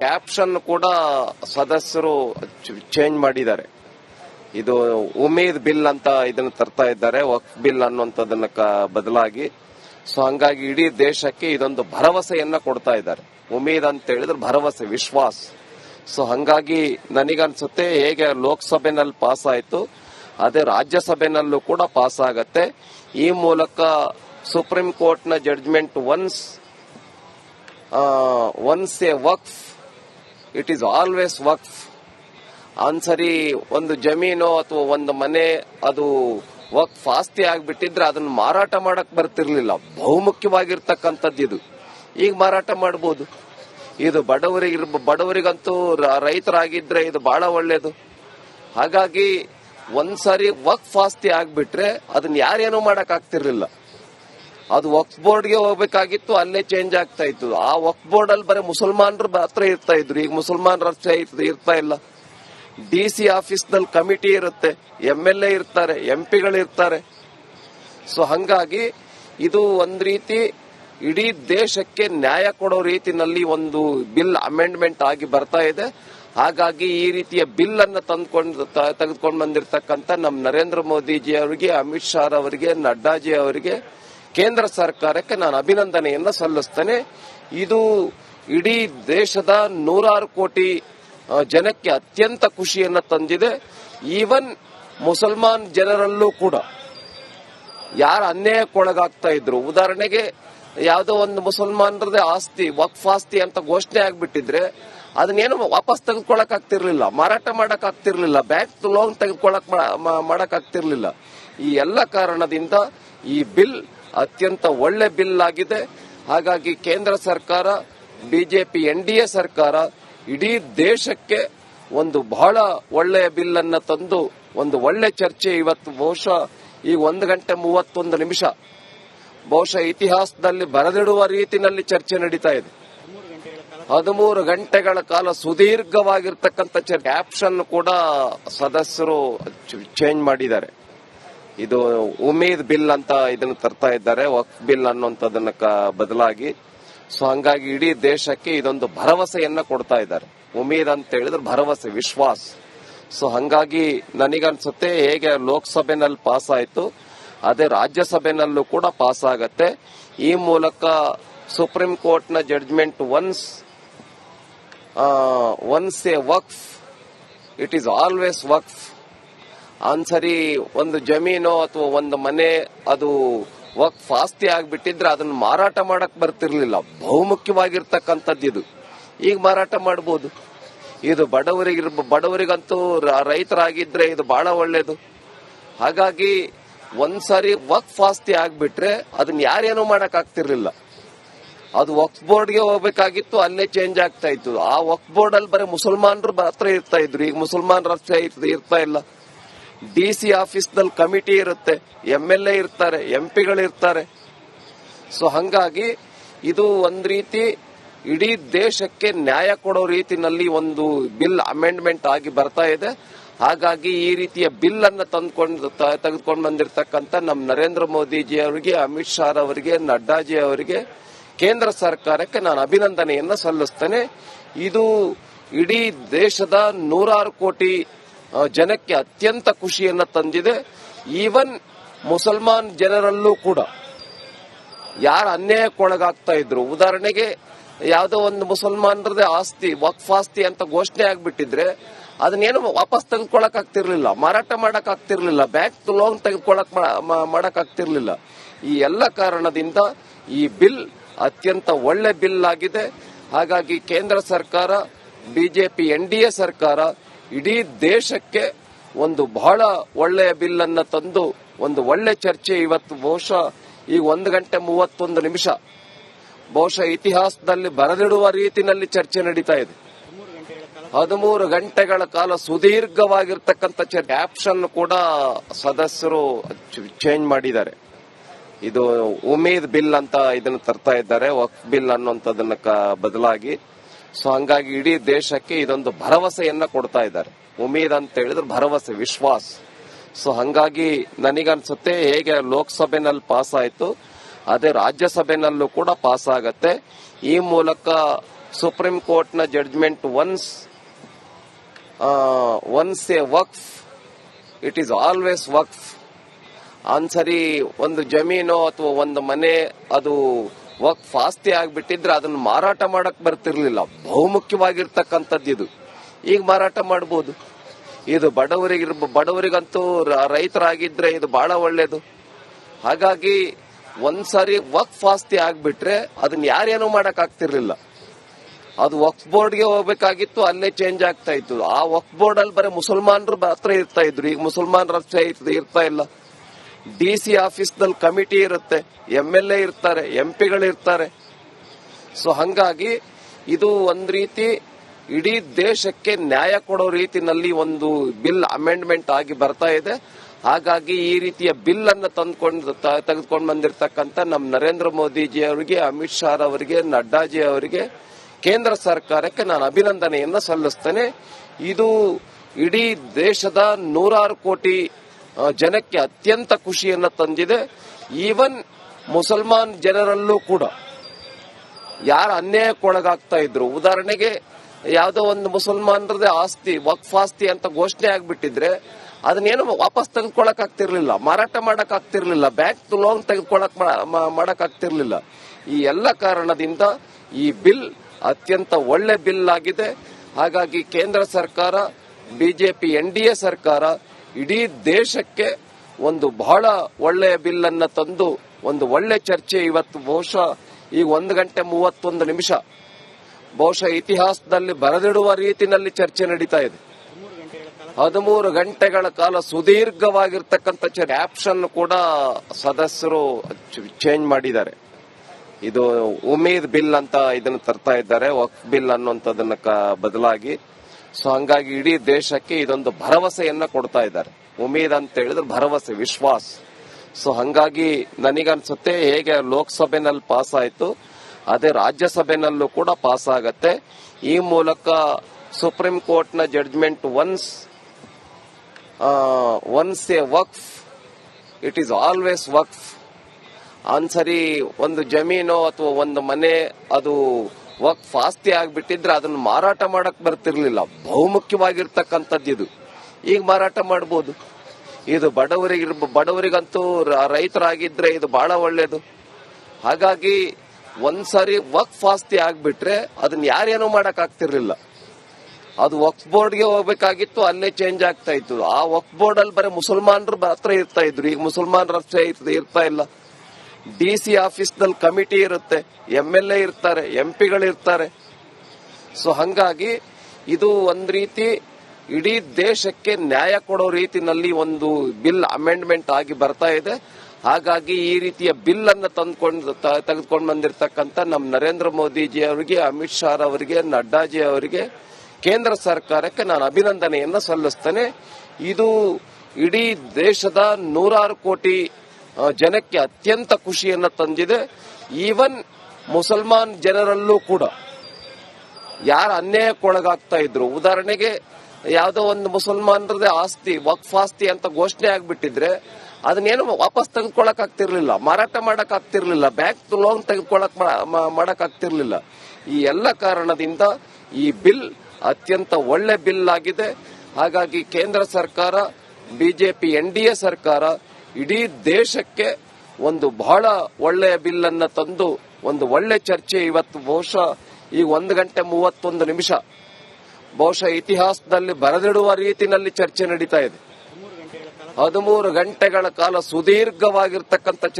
Caption ಕೂಡ ಸದಸ್ಯರು change ಮಾಡಿದ್ದಾರೆ. ಇದು ಉಮೇದ್ ಬಿಲ್ ಅಂತ ಇದನ್ನ ತರ್ತಾ ಇದ್ದಾರೆ ವಕ್ ಬಿಲ್ ಅನ್ನುವಂಥದ್ದನ್ನ ಕ- ಬದಲಾಗಿ. ಸೊ ಹಂಗಾಗಿ ಇಡೀ ದೇಶಕ್ಕೆ ಇದೊಂದು ಭರವಸೆಯನ್ನ ಕೊಡ್ತಾ ಇದ್ದಾರೆ. ಉಮೇದ್ ಅಂತ ಹೇಳಿದ್ರೆ ಭರವಸೆ, ವಿಶ್ವಾಸ. ಸೊ ಹಂಗಾಗಿ ನನಗನ್ಸುತ್ತೆ ಹೇಗೆ ಲೋಕಸಭೆನಲ್ಲಿ ಪಾಸ್ ಆಯಿತು ಅದೇ ರಾಜ್ಯಸಭೆನಲ್ಲೂ ಕೂಡ ಪಾಸ್ ಆಗತ್ತೆ ಈ ಮೂಲಕ ಸುಪ್ರೀಂ ಕೋರ್ಟ್ನ judgement once once a waqf it is always waqf ಒಂದ್ಸರಿ ಒಂದು ಜಮೀನು ಅಥವಾ ಒಂದು ಮನೆ ಅದು ವಕ್ಫ್ ಆಸ್ತಿ ಆಗಿಬಿಟ್ಟಿದ್ರೆ ಅದನ್ನ ಮಾರಾಟ ಮಾಡಕ್ ಬರ್ತಿರ್ಲಿಲ್ಲ. ಬಹುಮುಖ್ಯವಾಗಿರ್ತಕ್ಕಂಥದ್ದು ಇದು. ಈಗ ಮಾರಾಟ ಮಾಡಬಹುದು ಇದು ಬಡವರಿಗೆ ಬಡವರಿಗಂತೂ ರೈತರಾಗಿದ್ರೆ ಇದು ಬಹಳ ಒಳ್ಳೇದು. ಹಾಗಾಗಿ ಒಂದ್ಸರಿ ವಕ್ಫ್ ಆಸ್ತಿ ಆಗ್ಬಿಟ್ರೆ ಅದನ್ನ ಯಾರೇನೂ ಮಾಡಕ್ ಆಗ್ತಿರ್ಲಿಲ್ಲ. ಅದು ವಕ್ಫ್ ಬೋರ್ಡ್ಗೆ ಹೋಗ್ಬೇಕಾಗಿತ್ತು, ಅಲ್ಲೇ ಚೇಂಜ್ ಆಗ್ತಾ ಇತ್ತು. ಆ ವಕ್ ಬೋರ್ಡ್ ಅಲ್ಲಿ ಬರೀ ಮುಸಲ್ಮಾನರು ಮಾತ್ರ ಇರ್ತಾ ಇದ್ರು. ಈಗ ಮುಸಲ್ಮಾನರು ಇರ್ತಾ ಇಲ್ಲ. ಡಿ ಸಿ ಆಫೀಸ್ನಲ್ಲಿ ಕಮಿಟಿ ಇರುತ್ತೆ ಎಂ ಎಲ್ ಎ ಇರ್ತಾರೆ ಎಂ ಪಿಗಳು ಇರ್ತಾರೆ. ಸೊ ಹಂಗಾಗಿ ಇದು ಒಂದ್ ರೀತಿ ಇಡೀ ದೇಶಕ್ಕೆ ನ್ಯಾಯ ಕೊಡೋ ರೀತಿನಲ್ಲಿ ಒಂದು ಬಿಲ್ ಅಮೆಂಡ್ಮೆಂಟ್ ಆಗಿ ಬರ್ತಾ ಇದೆ. ಹಾಗಾಗಿ ಈ ರೀತಿಯ ಬಿಲ್ ಅನ್ನ ತಂದ್ಕೊಂಡು ತೆಗೆದುಕೊಂಡು ಬಂದಿರತಕ್ಕಂತ ನಮ್ಮ ನರೇಂದ್ರ ಮೋದಿಜಿ ಅವರಿಗೆ, ಅಮಿತ್ ಶಾ ಅವರಿಗೆ ನಡ್ಡಾಜಿ ಅವರಿಗೆ ಕೇಂದ್ರ ಸರ್ಕಾರಕ್ಕೆ ನಾನು ಅಭಿನಂದನೆಯನ್ನ ಸಲ್ಲಿಸ್ತೇನೆ. ಇದು ಇಡೀ ದೇಶದ ನೂರಾರು ಕೋಟಿ ಜನಕ್ಕೆ ಅತ್ಯಂತ ಖುಷಿಯನ್ನ ತಂದಿದೆ. ಈವನ್ ಮುಸಲ್ಮಾನ್ ಜನರಲ್ಲೂ ಕೂಡ. ಯಾರು ಅನ್ಯಾಯಕ್ಕೊಳಗಾಗ್ತಾ ಇದ್ರು. ಉದಾಹರಣೆಗೆ ಯಾವುದೋ ಒಂದು ಮುಸಲ್ಮಾನರದೇ ಆಸ್ತಿ, ವಕ್ಫ್ ಆಸ್ತಿ ಅಂತ ಘೋಷಣೆ ಆಗ್ಬಿಟ್ಟಿದ್ರೆ ಅದನ್ನೇನು ವಾಪಸ್ ತೆಗೆದುಕೊಳಕ್ ಆಗ್ತಿರ್ಲಿಲ್ಲ ಮಾರಾಟ ಮಾಡಕ್ ಆಗ್ತಿರ್ಲಿಲ್ಲ ಬ್ಯಾಂಕ್ ಲೋನ್ ತೆಗೆದುಕೊಳಕ್ ಮಾಡಕ್ ಆಗ್ತಿರ್ಲಿಲ್ಲ ಈ ಎಲ್ಲ ಕಾರಣದಿಂದ ಈ ಬಿಲ್ ಅತ್ಯಂತ ಒಳ್ಳೆ ಬಿಲ್ ಆಗಿದೆ. ಹಾಗಾಗಿ ಕೇಂದ್ರ ಸರ್ಕಾರ, ಬಿಜೆಪಿ, ಎನ್ ಡಿ ಎ ಸರ್ಕಾರ ಇಡೀ ದೇಶಕ್ಕೆ ಒಂದು ಬಹಳ ಒಳ್ಳೆಯ ಬಿಲ್ ಅನ್ನ ತಂದು, ಒಂದು ಒಳ್ಳೆ ಚರ್ಚೆ ಇವತ್ತು ಬಹುಶಃ ಈ ಒಂದು ಗಂಟೆ ಮೂವತ್ತೊಂದು ನಿಮಿಷ. ಬಹುಶಃ ಇತಿಹಾಸದಲ್ಲಿ ಬರೆದಿಡುವ ರೀತಿಯಲ್ಲಿ ಚರ್ಚೆ ನಡೀತಾ ಇದೆ. ಹದಿಮೂರು ಗಂಟೆಗಳ ಕಾಲ ಸುದೀರ್ಘವಾಗಿರ್ತಕ್ಕಂಥ ಚರ್ಚೆ. ಆಪ್ಷನ್ ಕೂಡ ಸದಸ್ಯರು ಚೇಂಜ್ ಮಾಡಿದ್ದಾರೆ. ಇದು ಉಮೇದ್ ಬಿಲ್ ಅಂತ ಇದನ್ನು ತರ್ತಾ ಇದ್ದಾರೆ, ವಕ್ಫ್ ಬಿಲ್ ಅನ್ನುವಂಥದ್ದನ್ನ ಕ- ಬದಲಾಗಿ. ಸೊ ಹಂಗಾಗಿ ಇಡೀ ದೇಶಕ್ಕೆ ಇದೊಂದು ಭರವಸೆಯನ್ನ ಕೊಡ್ತಾ ಇದ್ದಾರೆ. ಉಮೇದ್ ಅಂತ ಹೇಳಿದ್ರೆ ಭರವಸೆ, ವಿಶ್ವಾಸ. ಸೊ ಹಂಗಾಗಿ ನನಗನ್ಸುತ್ತೆ ಹೇಗೆ ಲೋಕಸಭೆನಲ್ಲಿ ಪಾಸ್ ಆಯ್ತು ಅದೇ ರಾಜ್ಯಸಭೆನಲ್ಲೂ ಕೂಡ ಪಾಸ್ ಆಗತ್ತೆ ಈ ಮೂಲಕ ಸುಪ್ರೀಂ ಕೋರ್ಟ್ನ judgement once once a waqf it is always waqf. ಒಂದ್ಸರಿ ಒಂದು ಜಮೀನು ಅಥವಾ ಒಂದು ಮನೆ ಅದು ವಕ್ಫ್ ಆಸ್ತಿ ಆಗ್ಬಿಟ್ಟಿದ್ರೆ ಅದನ್ನ ಮಾರಾಟ ಮಾಡಕ್ ಬರ್ತಿರ್ಲಿಲ್ಲ. ಬಹುಮುಖ್ಯವಾಗಿರ್ತಕ್ಕಂಥದ್ದು ಇದು. ಈಗ ಮಾರಾಟ ಮಾಡಬಹುದು ಇದು ಬಡವರಿಗೆ ಬಡವರಿಗಂತೂ ರೈತರಾಗಿದ್ರೆ ಇದು ಬಹಳ ಒಳ್ಳೇದು. ಹಾಗಾಗಿ ಒಂದ್ಸರಿ ವಕ್ಫ್ ಆಸ್ತಿ ಆಗ್ಬಿಟ್ರೆ ಅದನ್ನ ಯಾರೇನು ಮಾಡಕ್ ಆಗ್ತಿರ್ಲಿಲ್ಲ. ಅದು ವಕ್ಫ್ ಬೋರ್ಡ್ಗೆ ಹೋಗ್ಬೇಕಾಗಿತ್ತು, ಅಲ್ಲೇ ಚೇಂಜ್ ಆಗ್ತಾ ಇತ್ತು. ಆ ವಕ್ಫ್ ಬೋರ್ಡ್ ಅಲ್ಲಿ ಬರೀ ಮುಸಲ್ಮಾನರು ಹತ್ರ ಇರ್ತಾ ಇದ್ರು. ಈಗ ಮುಸಲ್ಮಾನರ ಹತ್ರ ಇರ್ತಾ ಇಲ್ಲ. ಡಿ ಸಿ ಆಫೀಸ್ನಲ್ಲಿ ಕಮಿಟಿ ಇರುತ್ತೆ, ಎಂ ಎಲ್ ಎ ಇರ್ತಾರೆ, ಎಂ ಪಿಗಳಿರ್ತಾರೆ. ಸೊ ಹಂಗಾಗಿ ಇದು ಒಂದ್ ರೀತಿ ಇಡೀ ದೇಶಕ್ಕೆ ನ್ಯಾಯ ಕೊಡೋ ರೀತಿನಲ್ಲಿ ಒಂದು ಬಿಲ್ ಅಮೆಂಡ್ಮೆಂಟ್ ಆಗಿ ಬರ್ತಾ ಇದೆ. ಹಾಗಾಗಿ ಈ ರೀತಿಯ ಬಿಲ್ ಅನ್ನ ತಂದ್ಕೊಂಡು ತೆಗೆದುಕೊಂಡು ಬಂದಿರತಕ್ಕಂತ ನಮ್ಮ ನರೇಂದ್ರ ಮೋದಿಜಿ ಅವರಿಗೆ, ಅಮಿತ್ ಶಾ ಅವರಿಗೆ ನಡ್ಡಾಜಿ ಅವರಿಗೆ ಕೇಂದ್ರ ಸರ್ಕಾರಕ್ಕೆ ನಾನು ಅಭಿನಂದನೆಯನ್ನ ಸಲ್ಲಿಸ್ತೇನೆ. ಇದು ಇಡೀ ದೇಶದ ನೂರಾರು ಕೋಟಿ ಜನಕ್ಕೆ ಅತ್ಯಂತ ಖುಷಿಯನ್ನ ತಂದಿದೆ. ಈವನ್ ಮುಸಲ್ಮಾನ್ ಜನರಲ್ಲೂ ಕೂಡ. ಯಾರು ಅನ್ಯಾಯಕ್ಕೊಳಗಾಗ್ತಾ ಇದ್ರು. ಉದಾಹರಣೆಗೆ ಯಾವುದೋ ಒಂದು ಮುಸಲ್ಮಾನರದೇ ಆಸ್ತಿ, ವಕ್ಫ್ ಆಸ್ತಿ ಅಂತ ಘೋಷಣೆ ಆಗ್ಬಿಟ್ಟಿದ್ರೆ ಅದನ್ನೇನು ವಾಪಸ್ ತೆಗೆದುಕೊಳಕ್ ಆಗ್ತಿರ್ಲಿಲ್ಲ ಮಾರಾಟ ಮಾಡಕ್ ಆಗ್ತಿರ್ಲಿಲ್ಲ ಬ್ಯಾಂಕ್ ಲೋನ್ ತೆಗೆದುಕೊಳಕ್ ಮಾಡಕ್ ಆಗ್ತಿರ್ಲಿಲ್ಲ ಈ ಎಲ್ಲ ಕಾರಣದಿಂದ ಈ ಬಿಲ್ ಅತ್ಯಂತ ಒಳ್ಳೆ ಬಿಲ್ ಆಗಿದೆ. ಹಾಗಾಗಿ ಕೇಂದ್ರ ಸರ್ಕಾರ, ಬಿಜೆಪಿ, ಎನ್ ಸರ್ಕಾರ ಇಡೀ ದೇಶಕ್ಕೆ ಒಂದು ಬಹಳ ಒಳ್ಳೆಯ ಬಿಲ್ ಅನ್ನ ತಂದು, ಒಂದು ಒಳ್ಳೆ ಚರ್ಚೆ ಇವತ್ತು ಬಹುಶಃ ಈ ಒಂದು ಗಂಟೆ ಮೂವತ್ತೊಂದು ನಿಮಿಷ. ಬಹುಶಃ ಇತಿಹಾಸದಲ್ಲಿ ಬರೆದಿಡುವ ರೀತಿಯಲ್ಲಿ ಚರ್ಚೆ ನಡೀತಾ ಇದೆ. ಹದಿಮೂರು ಗಂಟೆಗಳ ಕಾಲ ಸುದೀರ್ಘವಾಗಿರ್ತಕ್ಕಂಥ ಚರ್ಚೆ. ಆಪ್ಷನ್ ಕೂಡ ಸದಸ್ಯರು ಚೇಂಜ್ ಮಾಡಿದ್ದಾರೆ. ಇದು ಉಮೇದ್ ಬಿಲ್ ಅಂತ ಇದನ್ನು ತರ್ತಾ ಇದ್ದಾರೆ ವಕ್ ಬಿಲ್ ಅನ್ನುವಂಥದನ್ನ ಬದಲಾಗಿ ಸೊ ಹಂಗಾಗಿ ಇಡೀ ದೇಶಕ್ಕೆ ಇದೊಂದು ಭರವಸೆಯನ್ನ ಕೊಡ್ತಾ ಇದ್ದಾರೆ. ಉಮೇದ್ ಅಂತ ಹೇಳಿದ್ರೆ ಭರವಸೆ, ವಿಶ್ವಾಸ. ಸೊ ಹಂಗಾಗಿ ನನಗನ್ಸುತ್ತೆ ಹೇಗೆ ಲೋಕಸಭೆನಲ್ಲಿ ಪಾಸ್ ಆಯ್ತು ಅದೇ ರಾಜ್ಯಸಭೆನಲ್ಲೂ ಕೂಡ ಪಾಸ್ ಆಗತ್ತೆ ಈ ಮೂಲಕ ಸುಪ್ರೀಂ ಕೋರ್ಟ್ನ judgement once once a waqf it is always waqf. ಒಂದ್ಸರಿ ಒಂದು ಜಮೀನು ಅಥವಾ ಒಂದು ಮನೆ ಅದು ವಕ್ಫ್ ಆಸ್ತಿ ಆಗ್ಬಿಟ್ಟಿದ್ರೆ ಅದನ್ನ ಮಾರಾಟ ಮಾಡಕ್ ಬರ್ತಿರ್ಲಿಲ್ಲ. ಬಹುಮುಖ್ಯವಾಗಿರ್ತಕ್ಕಂಥದ್ದು ಇದು. ಈಗ ಮಾರಾಟ ಮಾಡಬಹುದು ಇದು ಬಡವರಿಗೆ ಬಡವರಿಗಂತೂ ರೈತರಾಗಿದ್ರೆ ಇದು ಬಹಳ ಒಳ್ಳೇದು. ಹಾಗಾಗಿ ಒಂದ್ಸರಿ ವಕ್ಫ್ ಆಸ್ತಿ ಆಗ್ಬಿಟ್ರೆ ಅದನ್ನ ಯಾರೇನು ಮಾಡಕ್ ಆಗ್ತಿರ್ಲಿಲ್ಲ. ಅದು ವಕ್ಫ್ ಬೋರ್ಡ್ಗೆ ಹೋಗ್ಬೇಕಾಗಿತ್ತು, ಅಲ್ಲೇ ಚೇಂಜ್ ಆಗ್ತಾ ಇತ್ತು. ಆ ವಕ್ಫ್ ಬೋರ್ಡ್ ಅಲ್ಲಿ ಬರೀ ಮುಸಲ್ಮಾನರು ಹತ್ರ ಇರ್ತಾ ಇದ್ರು. ಈಗ ಮುಸಲ್ಮಾನರ ಹತ್ರ ಇರ್ತಾ ಇಲ್ಲ. ಡಿ ಸಿ ಆಫೀಸ್ನಲ್ಲಿ ಕಮಿಟಿ ಇರುತ್ತೆ, ಎಂ ಎಲ್ ಎ ಇರ್ತಾರೆ, ಎಂ ಪಿಗಳಿರ್ತಾರೆ ಸೊ ಹಂಗಾಗಿ ಇದು ಒಂದ್ ರೀತಿ ಇಡೀ ದೇಶಕ್ಕೆ ನ್ಯಾಯ ಕೊಡೋ ರೀತಿನಲ್ಲಿ ಒಂದು ಬಿಲ್ ಅಮೆಂಡ್ಮೆಂಟ್ ಆಗಿ ಬರ್ತಾ ಇದೆ. ಹಾಗಾಗಿ ಈ ರೀತಿಯ ಬಿಲ್ ಅನ್ನು ತಂದ್ಕೊಂಡು ತೆಗೆದುಕೊಂಡು ಬಂದಿರತಕ್ಕಂತ ನಮ್ಮ ನರೇಂದ್ರ ಮೋದಿಜಿ ಅವರಿಗೆ, ಅಮಿತ್ ಶಾ ಅವರಿಗೆ ನಡ್ಡಾಜಿ ಅವರಿಗೆ ಕೇಂದ್ರ ಸರ್ಕಾರಕ್ಕೆ ನಾನು ಅಭಿನಂದನೆಯನ್ನ ಸಲ್ಲಿಸ್ತೇನೆ. ಇದು ಇಡೀ ದೇಶದ ನೂರಾರು ಕೋಟಿ ಜನಕ್ಕೆ ಅತ್ಯಂತ ಖುಷಿಯನ್ನು ತಂದಿದೆ. ಈವನ್ ಮುಸಲ್ಮಾನ್ ಜನರಲ್ಲೂ ಕೂಡ. ಯಾರು ಅನ್ಯಾಯಕ್ಕೊಳಗಾಗ್ತಾ ಇದ್ರು. ಉದಾಹರಣೆಗೆ, ಯಾವುದೋ ಒಂದು ಮುಸಲ್ಮಾನರದೇ ಆಸ್ತಿ, ವಕ್ಫ್ ಆಸ್ತಿ ಅಂತ ಘೋಷಣೆ ಆಗ್ಬಿಟ್ಟಿದ್ರೆ, ಅದನ್ನೇನು ವಾಪಸ್ ತೆಗೆದುಕೊಳಕ್ ಆಗ್ತಿರ್ಲಿಲ್ಲ ಮಾರಾಟ ಮಾಡಕ್ ಆಗ್ತಿರ್ಲಿಲ್ಲ ಬ್ಯಾಂಕ್ ಲೋನ್ ತೆಗೆದುಕೊಳಕ್ ಮಾಡಕ್ ಆಗ್ತಿರ್ಲಿಲ್ಲ ಈ ಎಲ್ಲ ಕಾರಣದಿಂದ ಈ ಬಿಲ್ ಅತ್ಯಂತ ಒಳ್ಳೆ ಬಿಲ್ ಆಗಿದೆ. ಹಾಗಾಗಿ ಕೇಂದ್ರ ಸರ್ಕಾರ, ಬಿಜೆಪಿ, ಎನ್ ಡಿ ಎ ಸರ್ಕಾರ ಇಡೀ ದೇಶಕ್ಕೆ ಒಂದು ಬಹಳ ಒಳ್ಳೆಯ ಬಿಲ್ ಅನ್ನ ತಂದು, ಒಂದು ಒಳ್ಳೆ ಚರ್ಚೆ ಇವತ್ತು, ಬಹುಶಃ ಈ ಒಂದು ಗಂಟೆ ಮೂವತ್ತೊಂದು ನಿಮಿಷ. ಬಹುಶಃ ಇತಿಹಾಸದಲ್ಲಿ ಬರೆದಿಡುವ ರೀತಿಯಲ್ಲಿ ಚರ್ಚೆ ನಡೀತಾ ಇದೆ. ಹದಿಮೂರು ಗಂಟೆಗಳ ಕಾಲ ಸುದೀರ್ಘವಾಗಿರ್ತಕ್ಕಂಥ ಆಪ್ಷನ್ ಕೂಡ ಸದಸ್ಯರು ಚೇಂಜ್ ಮಾಡಿದ್ದಾರೆ. ಇದು ಉಮೇದ್ ಬಿಲ್ ಅಂತ ಇದನ್ನು ತರ್ತಾ ಇದ್ದಾರೆ ವಕ್ ಬಿಲ್ ಅನ್ನುವಂಥದ್ದನ್ನ ಕ- ಬದಲಾಗಿ ಸೊ ಹಂಗಾಗಿ ಇಡೀ ದೇಶಕ್ಕೆ ಇದೊಂದು ಭರವಸೆಯನ್ನ ಕೊಡ್ತಾ ಇದ್ದಾರೆ. ಉಮೇದ್ ಅಂತ ಹೇಳಿದ್ರೆ ಭರವಸೆ, ವಿಶ್ವಾಸ. ಸೊ ಹಂಗಾಗಿ ನನಗನ್ಸುತ್ತೆ ಹೇಗೆ ಲೋಕಸಭೆನಲ್ಲಿ ಪಾಸ್ ಆಯ್ತು ಅದೇ ರಾಜ್ಯಸಭೆನಲ್ಲೂ ಕೂಡ ಪಾಸ್ ಆಗತ್ತೆ ಈ ಮೂಲಕ ಸುಪ್ರೀಂ ಕೋರ್ಟ್ನ judgement once once a waqf it is always waqf. ಒಂದ್ಸರಿ ಒಂದು ಜಮೀನು ಅಥವಾ ಒಂದು ಮನೆ ಅದು ವಕ್ಫ್ ಆಸ್ತಿ ಆಗ್ಬಿಟ್ಟಿದ್ರೆ ಅದನ್ನ ಮಾರಾಟ ಮಾಡಕ್ ಬರ್ತಿರ್ಲಿಲ್ಲ. ಬಹುಮುಖ್ಯವಾಗಿರ್ತಕ್ಕಂಥದ್ದು ಇದು. ಈಗ ಮಾರಾಟ ಮಾಡಬಹುದು ಇದು ಬಡವರಿಗೆ, ಬಡವರಿಗಂತೂ ರೈತರಾಗಿದ್ರೆ ಇದು ಬಹಳ ಒಳ್ಳೇದು. ಹಾಗಾಗಿ ಒಂದ್ಸರಿ ವಕ್ಫ್ ಆಸ್ತಿ ಆಗ್ಬಿಟ್ರೆ ಅದನ್ನ ಯಾರೇನು ಮಾಡಕ್ ಆಗ್ತಿರ್ಲಿಲ್ಲ. ಅದು ವಕ್ಫ್ ಬೋರ್ಡ್ಗೆ ಹೋಗ್ಬೇಕಾಗಿತ್ತು, ಅಲ್ಲೇ ಚೇಂಜ್ ಆಗ್ತಾ ಇತ್ತು. ಆ ವಕ್ಫ್ ಬೋರ್ಡ್ ಅಲ್ಲಿ ಬರೀ ಮುಸಲ್ಮಾನರು ಹತ್ರ ಇರ್ತಾ ಇದ್ರು. ಈಗ ಮುಸಲ್ಮಾನರ ಹತ್ರ ಇರ್ತಾ ಇಲ್ಲ. ಡಿ ಸಿ ಆಫೀಸ್ನಲ್ಲಿ ಕಮಿಟಿ ಇರುತ್ತೆ, ಎಂ ಎಲ್ ಎ ಇರ್ತಾರೆ, ಎಂ ಪಿಗಳಿರ್ತಾರೆ. ಸೊ ಹಂಗಾಗಿ ಇದು ಒಂದ್ ರೀತಿ ಇಡೀ ದೇಶಕ್ಕೆ ನ್ಯಾಯ ಕೊಡೋ ರೀತಿನಲ್ಲಿ ಒಂದು ಬಿಲ್ ಅಮೆಂಡ್ಮೆಂಟ್ ಆಗಿ ಬರ್ತಾ ಇದೆ. ಹಾಗಾಗಿ ಈ ರೀತಿಯ ಬಿಲ್ ಅನ್ನು ತಂದ್ಕೊಂಡು ತೆಗೆದುಕೊಂಡು ಬಂದಿರತಕ್ಕಂತ ನಮ್ಮ ನರೇಂದ್ರ ಮೋದಿಜಿ ಅವರಿಗೆ, ಅಮಿತ್ ಶಾ ಅವರಿಗೆ ನಡ್ಡಾಜಿ ಅವರಿಗೆ ಕೇಂದ್ರ ಸರ್ಕಾರಕ್ಕೆ ನಾನು ಅಭಿನಂದನೆಯನ್ನು ಸಲ್ಲಿಸ್ತೇನೆ. ಇದು ಇಡೀ ದೇಶದ ನೂರಾರು ಕೋಟಿ ಜನಕ್ಕೆ ಅತ್ಯಂತ ಖುಷಿಯನ್ನ ತಂದಿದೆ. ಈವನ್ ಮುಸಲ್ಮಾನ್ ಜನರಲ್ಲೂ ಕೂಡ. ಯಾರು ಅನ್ಯಾಯಕ್ಕೊಳಗಾಗ್ತಾ ಇದ್ರು. ಉದಾಹರಣೆಗೆ ಯಾವುದೋ ಒಂದು ಮುಸಲ್ಮಾನರದೇ ಆಸ್ತಿ, ವಕ್ಫ್ ಆಸ್ತಿ ಅಂತ ಘೋಷಣೆ ಆಗ್ಬಿಟ್ಟಿದ್ರೆ ಅದನ್ನೇನು ವಾಪಸ್ ತೆಗೆದುಕೊಳಕ್ ಆಗ್ತಿರ್ಲಿಲ್ಲ ಮಾರಾಟ ಮಾಡಕ್ ಆಗ್ತಿರ್ಲಿಲ್ಲ ಬ್ಯಾಂಕ್ ಲೋನ್ ತೆಗೆದುಕೊಳಕ್ ಮಾಡಕ್ ಆಗ್ತಿರ್ಲಿಲ್ಲ ಈ ಎಲ್ಲ ಕಾರಣದಿಂದ ಈ ಬಿಲ್ ಅತ್ಯಂತ ಒಳ್ಳೆ ಬಿಲ್ ಆಗಿದೆ. ಹಾಗಾಗಿ ಕೇಂದ್ರ ಸರ್ಕಾರ, ಬಿಜೆಪಿ, ಎನ್ ಡಿ ಎ ಸರ್ಕಾರ ಇಡೀ ದೇಶಕ್ಕೆ ಒಂದು ಬಹಳ ಒಳ್ಳೆಯ ಬಿಲ್ ಅನ್ನ ತಂದು, ಒಂದು ಒಳ್ಳೆ ಚರ್ಚೆ ಇವತ್ತು ಬಹುಶಃ ಈ ಒಂದು ಗಂಟೆ ಮೂವತ್ತೊಂದು ನಿಮಿಷ. ಬಹುಶಃ ಇತಿಹಾಸದಲ್ಲಿ ಬರೆದಿಡುವ ರೀತಿಯಲ್ಲಿ ಚರ್ಚೆ ನಡೀತಾ ಇದೆ. ಹದಿಮೂರು ಗಂಟೆಗಳ ಕಾಲ ಸುದೀರ್ಘವಾಗಿರ್ತಕ್ಕಂಥ ಚರ್ಚೆ.